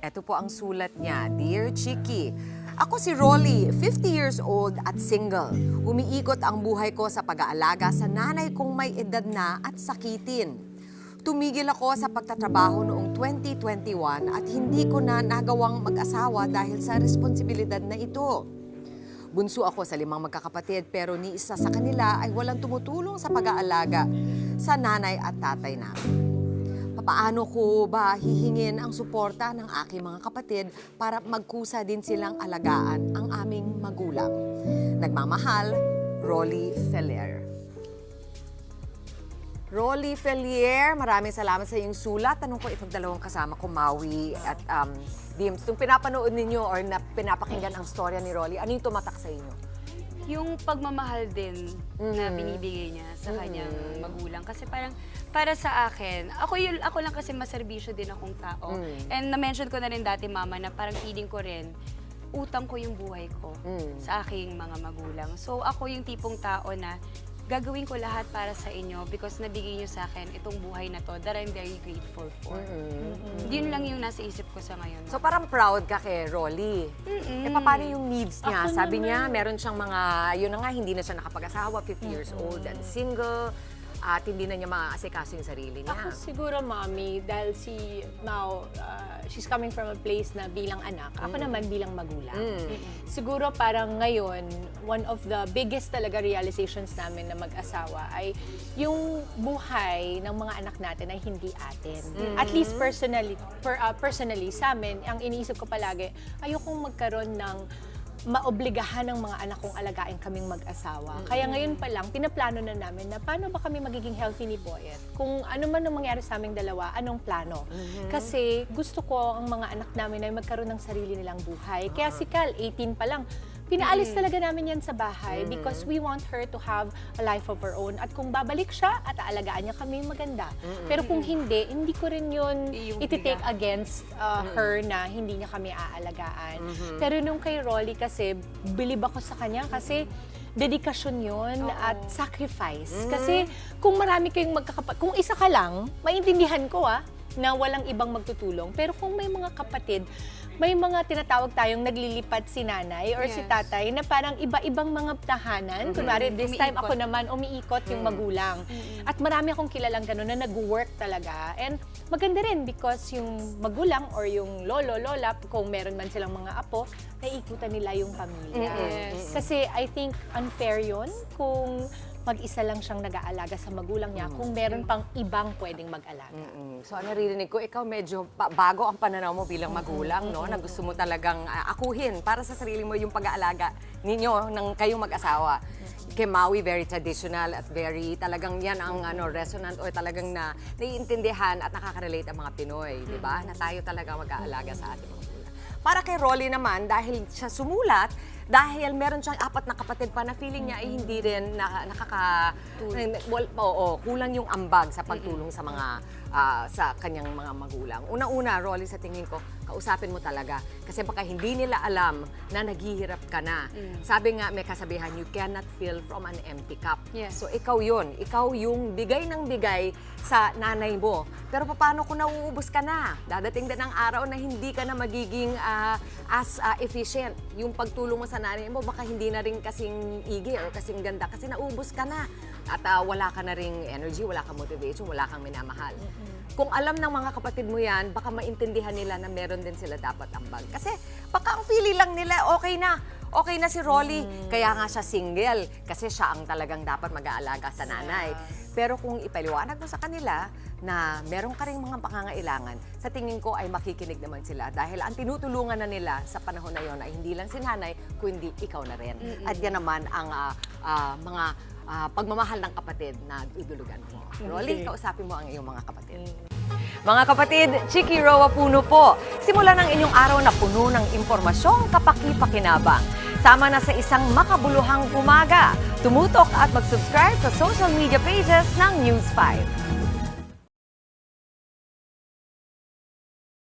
Ito po ang sulat niya. Dear Chiki, ako si Rolly, 50 years old at single. Umiikot ang buhay ko sa pag-aalaga sa nanay kong may edad na at sakitin. Tumigil ako sa pagtatrabaho noong 2021 at hindi ko na nagawang mag-asawa dahil sa responsibilidad na ito. Bunso ako sa limang magkakapatid pero ni isa sa kanila ay walang tumutulong sa pag-aalaga sa nanay at tatay namin. Papaano ko ba hihingin ang suporta ng aking mga kapatid para magkusa din silang alagaan ang aming magulang? Nagmamahal, Rolly Felier. Rolly Felier, maraming salamat sa iyong sulat. Tanong ko itong dalawang kasama ko, Maui at um, Dims. Nung pinapanood ninyo or na pinapakinggan ang storya ni Rolly, ano yung tumatak sa inyo? Yung pagmamahal din na Mhm. binibigay niya sa kanyang Mhm. magulang. Kasi parang, para sa akin, ako, yun, ako lang kasi maserbisyo din akong tao. Mm. And na-mention ko na rin dati, mama, na parang feeling ko rin, utang ko yung buhay ko Mm. sa aking mga magulang. So ako yung tipong tao na gagawin ko lahat para sa inyo because nabigay niyo sa akin itong buhay na to that I'm very grateful for. Mm-mm. Yun lang yung nasa isip ko sa ngayon. So parang proud ka kay Rolly. Mm-mm. Eh, paano yung needs niya? Ako Sabi naman. niya, meron siyang mga, yun na nga, hindi na siya nakapag-asawa, 50 years old and single, at hindi na niya maaasikaso yung sarili niya. Ako siguro, mommy, dahil si Mao, uh, she's coming from a place na bilang anak. Ako naman bilang magulang. Mm. Siguro parang ngayon, one of the biggest talaga realizations namin na mag-asawa ay yung buhay ng mga anak natin ay hindi atin. At least personally, per, uh, personally, sa amin, ang iniisip ko palagi, ayokong magkaroon ng maobligahan ng mga anak kong alagain kaming mag-asawa. Kaya ngayon pa lang, pinaplano na namin na paano ba kami magiging healthy ni Boyet? Kung ano man ang mangyari sa aming dalawa, anong plano? Kasi gusto ko ang mga anak namin ay magkaroon ng sarili nilang buhay. Kaya si Cal, 18 pa lang, pinaalis talaga namin yan sa bahay because we want her to have a life of her own. At kung babalik siya at aalagaan niya kami maganda. Pero kung hindi, hindi ko rin yun iti-take against uh, her na hindi niya kami aalagaan. Pero nung kay Rolly kasi, bilib ako sa kanya kasi dedikasyon yun Oo. at sacrifice. Kasi kung marami kayong magkakapatid, kung isa ka lang, maintindihan ko ah, na walang ibang magtutulong. Pero kung may mga kapatid, may mga tinatawag tayong naglilipat si nanay or si Yes. tatay na parang iba-ibang mga tahanan. Kunwari, this time Umiikot. ako naman, umiikot yung magulang. At marami akong kilalang gano'n na nag-work talaga. And maganda rin because yung magulang or yung lolo, lola, kung meron man silang mga apo, naiikutan nila yung pamilya. Yes. Kasi I think unfair yun kung mag-isa lang siyang nag-aalaga sa magulang niya kung meron pang ibang pwedeng mag-alaga. Mm. So, ano naririnig ko, ikaw medyo pa- bago ang pananaw mo bilang magulang, no? Na gusto mo talagang ah, akuhin para sa sarili mo yung pag-aalaga ninyo ng kayong mag-asawa. Kay Maui, very traditional at very talagang yan ang ano, resonant o talagang na naiintindihan at nakaka-relate ang mga Pinoy, di ba? Na tayo talaga mag-aalaga sa ating mga magulang. Para kay Rolly naman, dahil siya sumulat, dahil meron siyang apat na kapatid pa na feeling niya ay hindi rin na, nakaka... Well, oo, kulang yung ambag sa pagtulong sa mga ah, sa kanyang mga magulang. Una-una, Rolly, sa tingin ko, kausapin mo talaga. Kasi baka hindi nila alam na naghihirap ka na. Sabi nga, may kasabihan, you cannot fill from an empty cup. Yes. So, ikaw yun. Ikaw yung bigay ng bigay sa nanay mo. Pero paano kung nauubos ka na? Dadating din ang araw na hindi ka na magiging ah, as ah, efficient. Yung pagtulong mo sa nanay mo, baka hindi na rin kasing igi or kasing ganda kasi naubos ka na. At ah, wala ka na ring energy, wala kang motivation, wala kang minamahal. Kung alam ng mga kapatid mo yan, baka maintindihan nila na meron din sila dapat ambag. Kasi baka ang feeling lang nila, okay na. Okay na si Rolly. Kaya nga siya single. Kasi siya ang talagang dapat mag-aalaga sa nanay. Pero kung ipaliwanag mo sa kanila na meron ka mga pangangailangan, sa tingin ko ay makikinig naman sila. Dahil ang tinutulungan na nila sa panahon na yon ay hindi lang si nanay, kundi ikaw na rin. At yan naman ang ah, ah, mga ah, pagmamahal ng kapatid na idulugan mo. Rolly, kausapin mo ang iyong mga kapatid. Mga kapatid, Chiki Roa Puno po. Simulan ang inyong araw na puno ng impormasyong kapaki-pakinabang. Sama na sa isang makabuluhang umaga. Tumutok at mag-subscribe sa social media pages ng News 5.